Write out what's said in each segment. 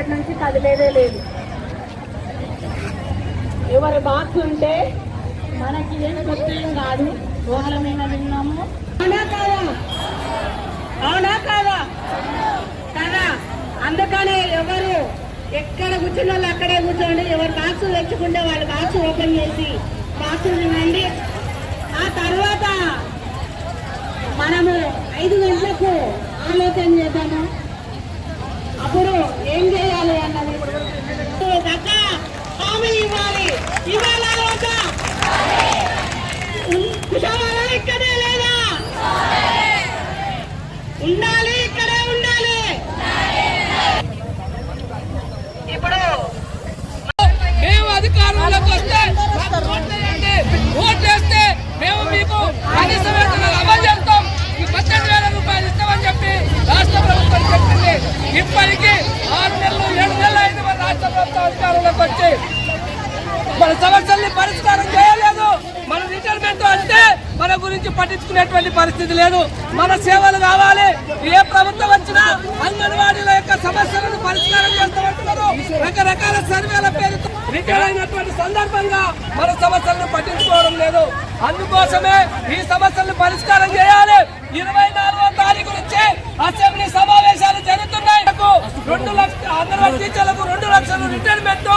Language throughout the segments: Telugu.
అక్కడి నుంచి కదిలేదే లేదు. ఎవరి బాక్స్ ఉంటే మనకి ఏం కొత్తేం కాదు. ఊహల విన్నాము. అవునా కాదా? అవునా కాదా? కదా? అందుకనే ఎవరు ఎక్కడ కూర్చున్న వాళ్ళు అక్కడే కూర్చోండి. ఎవరు బాక్స్ తెచ్చుకుంటే వాళ్ళు బాక్స్ ఓపెన్ చేసి బాక్స్ తినండి ఆ తర్వాత మనము ఐదు గంటలకు ఆలోచన చేద్దాము? అప్పుడు ఏం చేయాలి అన్నది దక్క హామీ ఇవ్వాలి ఇవ్వాలా వద్దా? ఉం- కుషావాలా ఇక్కడే లేదా ఉండాలి ఇక్కడే ఉండాలి ఇప్పుడు మేము అధికారంలోకి వస్తే మాకు ఓట్లేయండి. ఓట్లేస్తే మేము మీకు కనీస వేతనాలు అమలు చేస్తాం ఈ పద్దెనిమిది వేల రూపాయలు ఇస్తామని చెప్పి రాష్ట్ర ప్రభుత్వం చెప్పింది ఇప్పటికీ ఆరు నెలలు ఏడు నెలలు అయింది మన రాష్ట్ర ప్రభుత్వం అధికారంలోకి వచ్చి మన సమస్యల్ని పరిష్కారం చేయలేదు మన రిటైర్మెంట్ అంటే మన గురించి పరిస్థితి లేదు. మన సేవలు కావాలి. ఏ ప్రభుత్వం వచ్చినా అంగన్వాడీల యొక్క సమస్యలను పరిష్కారం చేస్తామంటున్నారు. రకరకాల సర్వేల పేరుతో రిటైర్ అయినటువంటి సందర్భంగా మన సమస్యలను పట్టించుకోవడం లేదు. అందుకోసమే ఈ సమస్యలను పరిష్కారం చేయాలి. ఇరవై నాలుగో తారీఖు నుంచి అసెంబ్లీ రెండు లక్షల అంగన్వాడీ టీచర్లకు రెండు లక్షలు రిటైర్మెంట్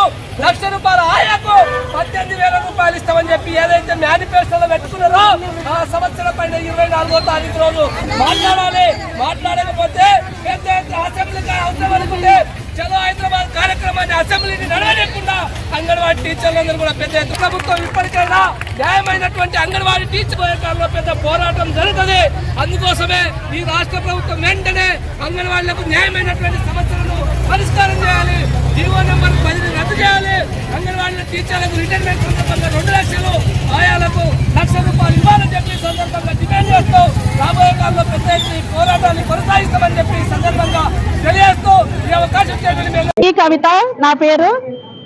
లక్ష రూపాయలు ఆయాకు పద్దెనిమిది వేల రూపాయలు ఇస్తామని చెప్పి ఏదైతే మేనిఫెస్టోలో పెట్టుకున్నారో ఆ సంవత్సరం పైన ఇరవై నాలుగో తారీఖు రోజు మాట్లాడాలి. మాట్లాడకపోతే పెద్ద అసెంబ్లీ అసెంబ్లీకి అవసరం అనుకుంటే చలో హైదరాబాద్ కార్యక్రమాన్ని అసెంబ్లీని నడవలేకుండా అంగన్వాడీ టీచర్లందరూ కూడా పెద్ద ఎత్తు ప్రభుత్వం ఇప్పటికైనా న్యాయమైనటువంటి అంగన్వాడీ టీచర్ పోరాటంలో పెద్ద పోరాటం జరుగుతుంది. అందుకోసమే ఈ రాష్ట్ర ప్రభుత్వం వెంటనే అంగన్వాడీలకు న్యాయమైనటువంటి సమస్యలను పరిష్కారం చేయాలి. జీవో నెంబర్ పదిని రద్దు చేయాలి. అంగన్వాడీ టీచర్లకు రిటైర్మెంట్ సందర్భంగా రెండు లక్షలు ఆయాలకు లక్ష రూపాయలు ఇవ్వాలని చెప్పి సందర్భంగా డిమాండ్ చేస్తూ రాబోయే కాలంలో పెద్ద పోరాటాన్ని కొనసాగిస్తామని చెప్పి సందర్భంగా తెలియజేస్తూ ఈ అవకాశం చేయడం ఈ కవిత నా పేరు.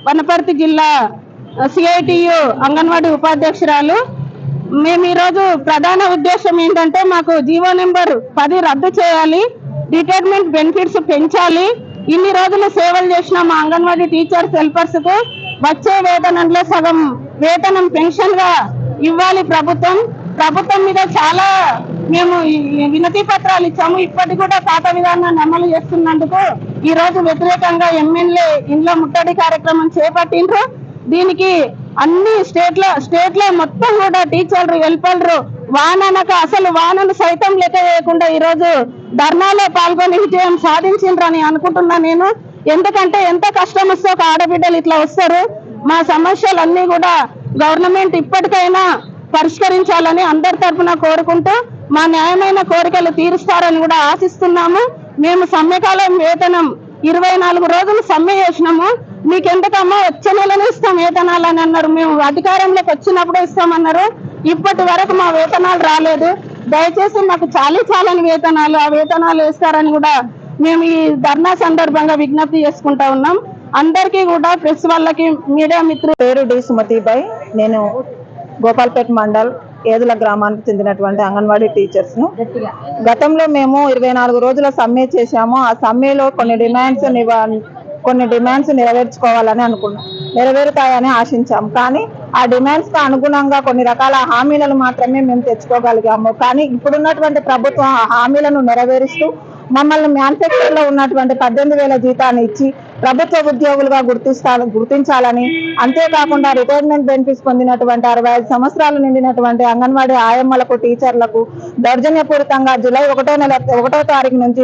వనపర్తి జిల్లా సిఐటియు అంగన్వాడీ ఉపాధ్యక్షురాలు. మేము ఈరోజు ప్రధాన ఉద్దేశం ఏంటంటే మాకు జీవో నెంబర్ పది రద్దు చేయాలి. రిటైర్మెంట్ బెనిఫిట్స్ పెంచాలి. ఇన్ని రోజులు సేవలు చేసిన మా అంగన్వాడీ టీచర్స్ హెల్పర్స్కు వచ్చే వేతనంలో సగం వేతనం పెన్షన్గా ఇవ్వాలి ప్రభుత్వం. ప్రభుత్వం మీద చాలా మేము వినతి పత్రాలు ఇచ్చాము. ఇప్పటికి కూడా పాత విధానాన్ని అమలు చేస్తున్నందుకు ఈ రోజు వ్యతిరేకంగా ఎమ్మెల్యే ఇంట్లో ముట్టడి కార్యక్రమం చేపట్టిండ్రు. దీనికి అన్ని స్టేట్ల స్టేట్లో స్టేట్లో మొత్తం కూడా టీచర్లు హెల్పర్లు వాననక అసలు వానను సైతం లెక్క వేయకుండా ఈ రోజు ధర్నాలో పాల్గొని విజయం సాధించిండ్రని అనుకుంటున్నా నేను. ఎందుకంటే ఎంత కష్టం వస్తే ఒక ఆడబిడ్డలు ఇట్లా వస్తారు. మా సమస్యలన్నీ కూడా గవర్నమెంట్ ఇప్పటికైనా పరిష్కరించాలని అందరి తరఫున కోరుకుంటూ మా న్యాయమైన కోరికలు తీరుస్తారని కూడా ఆశిస్తున్నాము. మేము సమ్మెకాలం వేతనం ఇరవై నాలుగు రోజులు సమ్మె చేసినాము. మీకెందుకమ్మా వచ్చే నెలను ఇస్తాం వేతనాలు అని అన్నారు. మేము అధికారంలోకి వచ్చినప్పుడు ఇస్తామన్నారు. ఇప్పటి వరకు మా వేతనాలు రాలేదు. దయచేసి మాకు చాలీ చాలని వేతనాలు ఆ వేతనాలు వేస్తారని కూడా మేము ఈ ధర్నా సందర్భంగా విజ్ఞప్తి చేసుకుంటా ఉన్నాం. అందరికీ కూడా ప్రెస్ వాళ్ళకి మీడియా మిత్రులు పేరు డి సుమతిబాయ్. నేను గోపాల్పేట మండల్ ఏదుల గ్రామానికి చెందినటువంటి అంగన్వాడీ టీచర్స్ను గతంలో మేము ఇరవై నాలుగు రోజుల సమ్మె చేశాము. ఆ సమ్మెలో కొన్ని డిమాండ్స్ కొన్ని డిమాండ్స్ నెరవేర్చుకోవాలని అనుకున్నాం. నెరవేరుతాయని ఆశించాం. కానీ ఆ డిమాండ్స్కు అనుగుణంగా కొన్ని రకాల హామీలను మాత్రమే మేము తెచ్చుకోగలిగాము. కానీ ఇప్పుడున్నటువంటి ప్రభుత్వం ఆ హామీలను నెరవేరుస్తూ మమ్మల్ని మ్యానుఫ్యాక్చర్లో ఉన్నటువంటి పద్దెనిమిది వేల జీతాన్ని ఇచ్చి ప్రభుత్వ ఉద్యోగులుగా గుర్తిస్తా గుర్తించాలని అంతేకాకుండా రిటైర్మెంట్ బెనిఫిట్స్ పొందినటువంటి అరవై ఐదు సంవత్సరాలు నిండినటువంటి అంగన్వాడీ ఆయమ్మలకు టీచర్లకు దౌర్జన్యపూరితంగా జూలై ఒకటో నెల ఒకటో తారీఖు నుంచి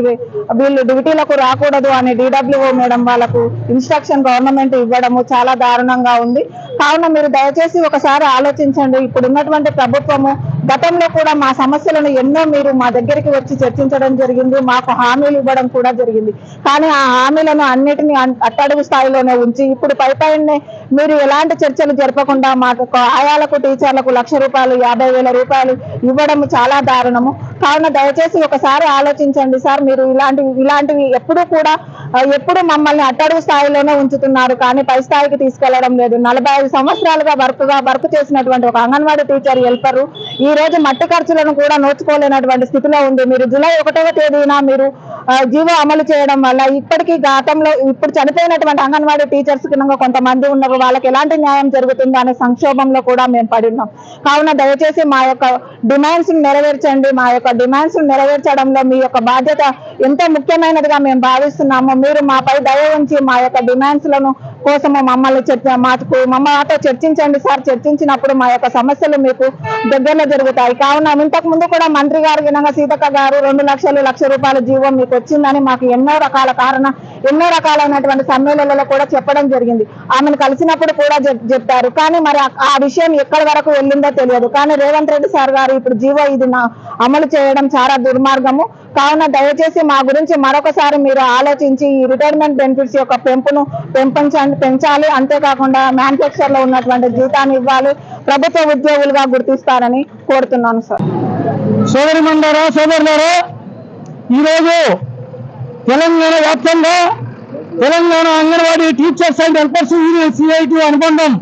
వీళ్ళు డ్యూటీలకు రాకూడదు అని డిడబ్ల్యూఓ మేడం వాళ్ళకు ఇన్స్ట్రక్షన్ గవర్నమెంట్ ఇవ్వడము చాలా దారుణంగా ఉంది. కావున మీరు దయచేసి ఒకసారి ఆలోచించండి. ఇప్పుడు ఉన్నటువంటి ప్రభుత్వము గతంలో కూడా మా సమస్యలను ఎన్నో మీరు మా దగ్గరికి వచ్చి చర్చించడం జరిగింది. మాకు హామీలు ఇవ్వడం కూడా జరిగింది. కానీ ఆ హామీలను అన్నిటిని అట్టడుగు స్థాయిలోనే ఉంచి ఇప్పుడు పై పైనే మీరు ఎలాంటి చర్చలు జరపకుండా మాకు ఆయాలకు టీచర్లకు లక్ష రూపాయలు యాభై వేల రూపాయలు ఇవ్వడం చాలా దారుణము. కావున దయచేసి ఒకసారి ఆలోచించండి సార్. మీరు ఇలాంటివి ఇలాంటివి ఎప్పుడు కూడా ఎప్పుడు మమ్మల్ని అట్టడుగు స్థాయిలోనే ఉంచుతున్నారు. కానీ పై స్థాయికి తీసుకెళ్ళడం లేదు. నలభై ఐదు సంవత్సరాలుగా వర్క్గా వర్క్ చేసినటువంటి ఒక అంగన్వాడీ టీచర్ హెల్పరు ఈ రోజు మట్టి ఖర్చులను కూడా నోచుకోలేనటువంటి స్థితిలో ఉంది. మీరు జూలై ఒకటవ తేదీన మీరు జీవో అమలు చేయడం వల్ల ఇప్పటికీ గతంలో ఇప్పుడు చనిపోయినటువంటి అంగన్వాడీ టీచర్స్ కింద కొంతమంది ఉన్నారు వాళ్ళకి ఎలాంటి న్యాయం జరుగుతుంది అనే సంక్షోభంలో కూడా మేము పడి ఉన్నాం. కావున దయచేసి మా యొక్క డిమాండ్స్ నెరవేర్చండి. మా యొక్క డిమాండ్స్ నెరవేర్చడంలో మీ యొక్క బాధ్యత ఎంతో ముఖ్యమైనదిగా మేము భావిస్తున్నాము మీరు మాపై దయ ఉంచి మా యొక్క డిమాండ్స్లను కోసము మమ్మల్ని చర్చ మాకు మమ్మతో చర్చించండి సార్. చర్చించినప్పుడు మా యొక్క సమస్యలు మీకు దగ్గరలో జరుగుతాయి. కావున ఇంతకు ముందు కూడా మంత్రి గారు వినంగా సీతక్క గారు రెండు లక్షలు లక్ష రూపాయల జీవం మీకు వచ్చిందని మాకు ఎన్నో రకాల కారణ ఎన్నో రకాలైనటువంటి సమ్మేళనాలలో కూడా చెప్పడం జరిగింది. ఆమెను కలిసినప్పుడు కూడా చెప్పారు. కానీ మరి ఆ- విషయం ఎక్కడి వరకు వెళ్ళిందో తెలియదు. కానీ రేవంత్ రెడ్డి సార్ గారు ఇప్పుడు జీవో ఇది నా అమలు చేయడం చాలా దుర్మార్గము. కావున దయచేసి మా గురించి మరొకసారి మీరు ఆలోచించి ఈ రిటైర్మెంట్ బెనిఫిట్స్ యొక్క పెంపును పెంపొంచండి. పెంచాలి. అంతేకాకుండా మ్యానుఫ్యాక్చర్లో ఉన్నటువంటి జీతాన్ని ఇవ్వాలి. ప్రభుత్వ ఉద్యోగులుగా గుర్తిస్తారని కోరుతున్నాను సార్. సోదరి మండరా సోదరులారా ఈరోజు తెలంగాణ వ్యాప్తంగా Telangana anganwadi teachers and helpers union CIT అనుబంధం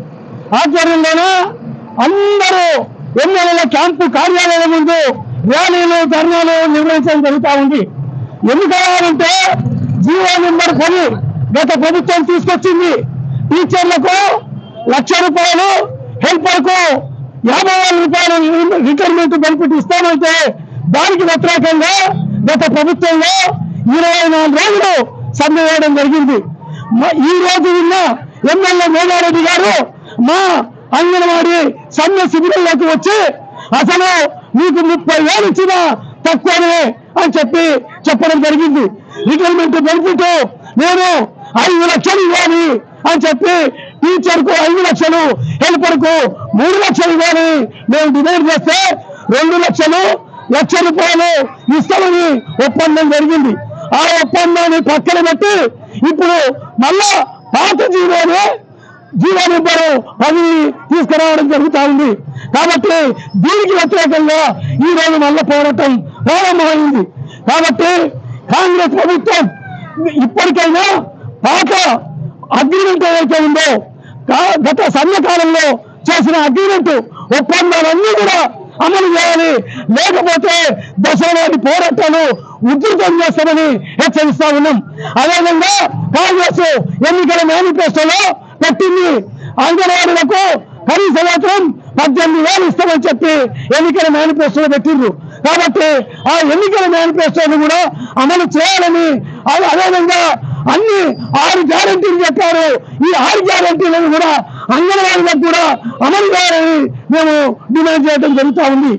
ఆధ్వర్యంలోన అందరూ ఎమ్మెల్యేల క్యాంపు కార్యాలయం ముందు ర్యాలీలు ధర్నాలు నిర్వహించడం జరుగుతూ ఉంది. ఎందుకంటే జీవో నెంబర్ పది గత ప్రభుత్వం తీసుకొచ్చింది. టీచర్లకు లక్ష రూపాయలు హెల్పర్కు యాభై వేల రూపాయలు రిటైర్మెంట్ బెనిఫిట్ ఇస్తామంటే దానికి వ్యతిరేకంగా గత ప్రభుత్వంలో ఇరవై నాలుగు రోజులు సమ్మె వేయడం జరిగింది. ఈ రోజు ఉన్న ఎమ్మెల్యే మేఘారెడ్డి గారు మా అంగన్వాడీ సమ్మె శిబిరంలోకి వచ్చి అసలు మీకు ముప్పై వేలు ఇచ్చినా తక్కువనే అని చెప్పి చెప్పడం జరిగింది. రిటైర్మెంట్ బెనిఫిట్ నేను ఐదు లక్షలు ఇవ్వాలి అని చెప్పి టీచర్కు ఐదు లక్షలు హెల్పర్కు మూడు లక్షలు ఇవ్వాలి. మేము డిమాండ్ చేస్తే రెండు లక్షలు లక్ష రూపాయలు ఇస్తామని ఒప్పందం జరిగింది. ఆ ఒప్పందాన్ని పక్కన పెట్టి ఇప్పుడు మళ్ళా పాత జీవోని జీవాన్ని నెంబరు పది తీసుకురావడం జరుగుతా ఉంది. కాబట్టి దీనికి వ్యతిరేకంగా ఈ రోజు మళ్ళీ పోరాటం ప్రారంభమైంది. కాబట్టి కాంగ్రెస్ ప్రభుత్వం ఇప్పటికైనా పాత అగ్రిమెంట్ ఏదైతే ఉందో గత సమయకాలంలో చేసిన అగ్రిమెంట్ ఒప్పందాలన్నీ కూడా అమలు చేయాలి. లేకపోతే దశలోని పోరాటాలు ఉధృతం చేస్తామని హెచ్చరిస్తా ఉన్నాం. అదేవిధంగా కాంగ్రెస్ ఎన్నికల మేనిఫెస్టోలో పెట్టింది. అంగన్వాడీలకు కనీస వేతనం పద్దెనిమిది వేలు ఇస్తామని చెప్పి ఎన్నికల మేనిఫెస్టోలో పెట్టిండ్రు. కాబట్టి ఆ ఎన్నికల మేనిఫెస్టోను కూడా అమలు చేయాలని అదే- అదేవిధంగా అన్ని ఆరు గ్యారంటీలు చెప్పారు. ఈ ఆరు గ్యారంటీలను కూడా అంగన్వాడీలకు కూడా అమలు చేయాలని మేము డిమాండ్ చేయడం జరుగుతూ ఉంది.